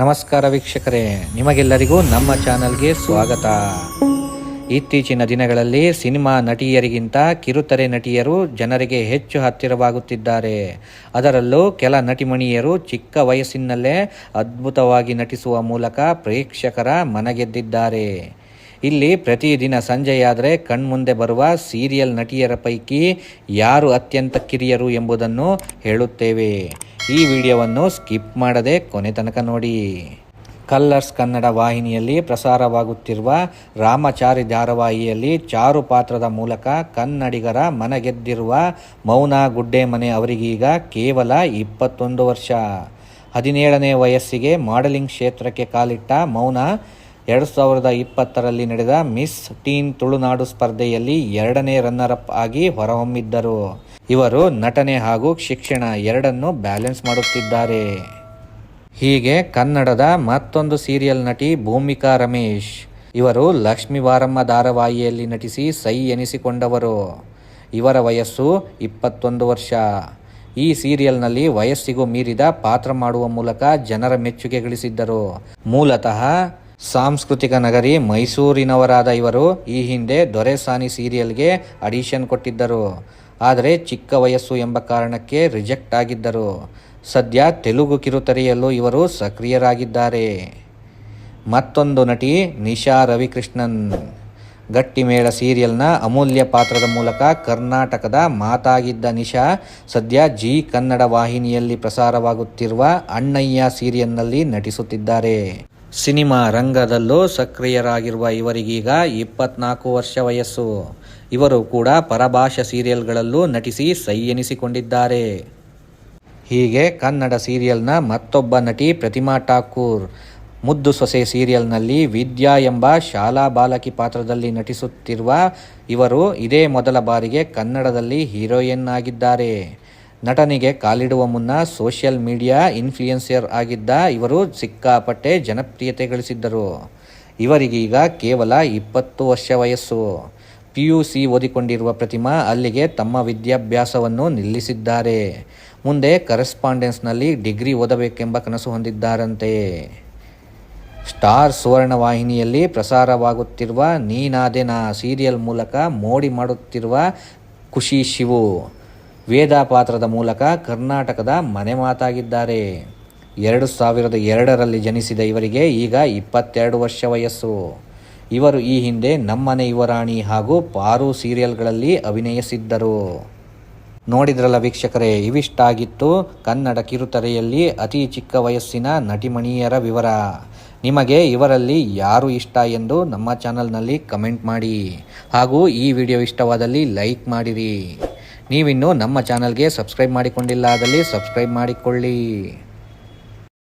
ನಮಸ್ಕಾರ ವೀಕ್ಷಕರೇ, ನಿಮಗೆಲ್ಲರಿಗೂ ನಮ್ಮ ಚಾನಲ್ಗೆ ಸ್ವಾಗತ. ಇತ್ತೀಚಿನ ದಿನಗಳಲ್ಲಿ ಸಿನಿಮಾ ನಟಿಯರಿಗಿಂತ ಕಿರುತೆರೆ ನಟಿಯರು ಜನರಿಗೆ ಹೆಚ್ಚು ಹತ್ತಿರವಾಗುತ್ತಿದ್ದಾರೆ. ಅದರಲ್ಲೂ ಕೆಲ ನಟಿಮಣಿಯರು ಚಿಕ್ಕ ವಯಸ್ಸಿನಲ್ಲೇ ಅದ್ಭುತವಾಗಿ ನಟಿಸುವ ಮೂಲಕ ಪ್ರೇಕ್ಷಕರ ಮನಗೆದ್ದಿದ್ದಾರೆ. ಇಲ್ಲಿ ಪ್ರತಿದಿನ ಸಂಜೆಯಾದರೆ ಕಣ್ಮುಂದೆ ಬರುವ ಸೀರಿಯಲ್ ನಟಿಯರ ಪೈಕಿ ಯಾರು ಅತ್ಯಂತ ಕಿರಿಯರು ಎಂಬುದನ್ನು ಹೇಳುತ್ತೇವೆ. ಈ ವಿಡಿಯೋವನ್ನು ಸ್ಕಿಪ್ ಮಾಡದೆ ಕೊನೆ ತನಕ ನೋಡಿ. ಕಲ್ಲರ್ಸ್ ಕನ್ನಡ ವಾಹಿನಿಯಲ್ಲಿ ಪ್ರಸಾರವಾಗುತ್ತಿರುವ ರಾಮಚಾರಿ ಧಾರಾವಾಹಿಯಲ್ಲಿ ಚಾರು ಪಾತ್ರದ ಮೂಲಕ ಕನ್ನಡಿಗರ ಮನಗೆದ್ದಿರುವ ಮೌನ ಗುಡ್ಡೆಮನೆ ಅವರಿಗೀಗ ಕೇವಲ ಇಪ್ಪತ್ತೊಂದು ವರ್ಷ. ಹದಿನೇಳನೇ ವಯಸ್ಸಿಗೆ ಮಾಡೆಲಿಂಗ್ ಕ್ಷೇತ್ರಕ್ಕೆ ಕಾಲಿಟ್ಟ ಮೌನ ಎರಡು ಸಾವಿರದ ಇಪ್ಪತ್ತರಲ್ಲಿ ನಡೆದ ಮಿಸ್ ಟೀನ್ ತುಳುನಾಡು ಸ್ಪರ್ಧೆಯಲ್ಲಿ ಎರಡನೇ ರನ್ನರ್ ಅಪ್ ಆಗಿ ಹೊರಹೊಮ್ಮಿದ್ದರು. ಇವರು ನಟನೆ ಹಾಗೂ ಶಿಕ್ಷಣ ಎರಡನ್ನು ಬ್ಯಾಲೆನ್ಸ್ ಮಾಡುತ್ತಿದ್ದಾರೆ. ಹೀಗೆ ಕನ್ನಡದ ಮತ್ತೊಂದು ಸೀರಿಯಲ್ ನಟಿ ಭೂಮಿಕಾ ರಮೇಶ್, ಇವರು ಲಕ್ಷ್ಮೀ ವಾರಮ್ಮ ಧಾರಾವಾಹಿಯಲ್ಲಿ ನಟಿಸಿ ಸೈ ಎನಿಸಿಕೊಂಡವರು. ಇವರ ವಯಸ್ಸು ಇಪ್ಪತ್ತೊಂದು ವರ್ಷ. ಈ ಸೀರಿಯಲ್ನಲ್ಲಿ ವಯಸ್ಸಿಗೂ ಮೀರಿದ ಪಾತ್ರ ಮಾಡುವ ಮೂಲಕ ಜನರ ಮೆಚ್ಚುಗೆ ಗಳಿಸಿದ್ದರು. ಮೂಲತಃ ಸಾಂಸ್ಕೃತಿಕ ನಗರಿ ಮೈಸೂರಿನವರಾದ ಇವರು ಈ ಹಿಂದೆ ದೊರೆಸಾನಿ ಸೀರಿಯಲ್ಗೆ ಅಡಿಷನ್ ಕೊಟ್ಟಿದ್ದರು. ಆದರೆ ಚಿಕ್ಕ ವಯಸ್ಸು ಎಂಬ ಕಾರಣಕ್ಕೆ ರಿಜೆಕ್ಟ್ ಆಗಿದ್ದರು. ಸದ್ಯ ತೆಲುಗು ಕಿರುತೆರೆಯಲ್ಲೂ ಇವರು ಸಕ್ರಿಯರಾಗಿದ್ದಾರೆ. ಮತ್ತೊಂದು ನಟಿ ನಿಶಾ ರವಿಕೃಷ್ಣನ್. ಗಟ್ಟಿಮೇಳ ಸೀರಿಯಲ್ನ ಅಮೂಲ್ಯ ಪಾತ್ರದ ಮೂಲಕ ಕರ್ನಾಟಕದ ಮಾತಾಗಿದ್ದ ನಿಶಾ ಸದ್ಯ ಜಿ ಕನ್ನಡ ವಾಹಿನಿಯಲ್ಲಿ ಪ್ರಸಾರವಾಗುತ್ತಿರುವ ಅಣ್ಣಯ್ಯ ಸೀರಿಯಲ್ನಲ್ಲಿ ನಟಿಸುತ್ತಿದ್ದಾರೆ. ಸಿನಿಮಾ ರಂಗದಲ್ಲೂ ಸಕ್ರಿಯರಾಗಿರುವ ಇವರಿಗೀಗ ಇಪ್ಪತ್ನಾಲ್ಕು ವರ್ಷ ವಯಸ್ಸು. ಇವರು ಕೂಡ ಪರಭಾಷಾ ಸೀರಿಯಲ್ಗಳಲ್ಲೂ ನಟಿಸಿ ಸೈ ಎನಿಸಿಕೊಂಡಿದ್ದಾರೆ ಹೀಗೆ ಕನ್ನಡ ಸೀರಿಯಲ್ನ ಮತ್ತೊಬ್ಬ ನಟಿ ಪ್ರತಿಮಾ ಠಾಕೂರ್. ಮುದ್ದು ಸೊಸೆ ಸೀರಿಯಲ್ನಲ್ಲಿ ವಿದ್ಯಾ ಎಂಬ ಶಾಲಾ ಬಾಲಕಿ ಪಾತ್ರದಲ್ಲಿ ನಟಿಸುತ್ತಿರುವ ಇವರು ಇದೇ ಮೊದಲ ಬಾರಿಗೆ ಕನ್ನಡದಲ್ಲಿ ಹೀರೋಯಿನ್ ಆಗಿದ್ದಾರೆ. ನಟನಿಗೆ ಕಾಲಿಡುವ ಮುನ್ನ ಸೋಷಿಯಲ್ ಮೀಡಿಯಾ ಇನ್ಫ್ಲೂಯೆನ್ಸರ್ ಆಗಿದ್ದ ಇವರು ಸಿಕ್ಕಾಪಟ್ಟೆ ಜನಪ್ರಿಯತೆ ಗಳಿಸಿದ್ದರು ಇವರಿಗೀಗ ಕೇವಲ ಇಪ್ಪತ್ತು ವರ್ಷ ವಯಸ್ಸು. ಪಿ ಯು ಸಿ ಓದಿಕೊಂಡಿರುವ ಪ್ರತಿಮಾ ಅಲ್ಲಿಗೆ ತಮ್ಮ ವಿದ್ಯಾಭ್ಯಾಸವನ್ನು ನಿಲ್ಲಿಸಿದ್ದಾರೆ. ಮುಂದೆ ಕರೆಸ್ಪಾಂಡೆನ್ಸ್ನಲ್ಲಿ ಡಿಗ್ರಿ ಓದಬೇಕೆಂಬ ಕನಸು ಹೊಂದಿದ್ದಾರಂತೆ. ಸ್ಟಾರ್ ಸುವರ್ಣ ವಾಹಿನಿಯಲ್ಲಿ ಪ್ರಸಾರವಾಗುತ್ತಿರುವ ನೀನಾದೆನಾ ಸೀರಿಯಲ್ ಮೂಲಕ ಮೋಡಿ ಮಾಡುತ್ತಿರುವ ಖುಷಿ ಶಿವು. ವೇದ ಪಾತ್ರದ ಮೂಲಕ ಕರ್ನಾಟಕದ ಮನೆ ಮಾತಾಗಿದ್ದಾರೆ. ಎರಡು ಸಾವಿರದ ಎರಡರಲ್ಲಿ ಜನಿಸಿದ ಇವರಿಗೆ ಈಗ ಇಪ್ಪತ್ತೆರಡು ವರ್ಷ ವಯಸ್ಸು. ಇವರು ಈ ಹಿಂದೆ ನಮ್ಮನೆ ಯುವರಾಣಿ ಹಾಗೂ ಪಾರು ಸೀರಿಯಲ್ಗಳಲ್ಲಿ ಅಭಿನಯಿಸಿದ್ದರು. ನೋಡಿದ್ರಲ್ಲ ವೀಕ್ಷಕರೇ, ಇವಿಷ್ಟಾಗಿತ್ತು ಕನ್ನಡ ಕಿರುತೆರೆಯಲ್ಲಿ ಅತಿ ಚಿಕ್ಕ ವಯಸ್ಸಿನ ನಟಿಮಣಿಯರ ವಿವರ. ನಿಮಗೆ ಇವರಲ್ಲಿ ಯಾರು ಇಷ್ಟ ಎಂದು ನಮ್ಮ ಚಾನಲ್ನಲ್ಲಿ ಕಮೆಂಟ್ ಮಾಡಿ ಹಾಗೂ ಈ ವಿಡಿಯೋ ಇಷ್ಟವಾದಲ್ಲಿ ಲೈಕ್ ಮಾಡಿರಿ. ನೀವಿನ್ನೂ ನಮ್ಮ ಚಾನಲ್ಗೆ ಸಬ್ಸ್ಕ್ರೈಬ್ ಮಾಡಿಕೊಂಡಿಲ್ಲ ಆದಲ್ಲಿ ಸಬ್ಸ್ಕ್ರೈಬ್ ಮಾಡಿಕೊಳ್ಳಿ.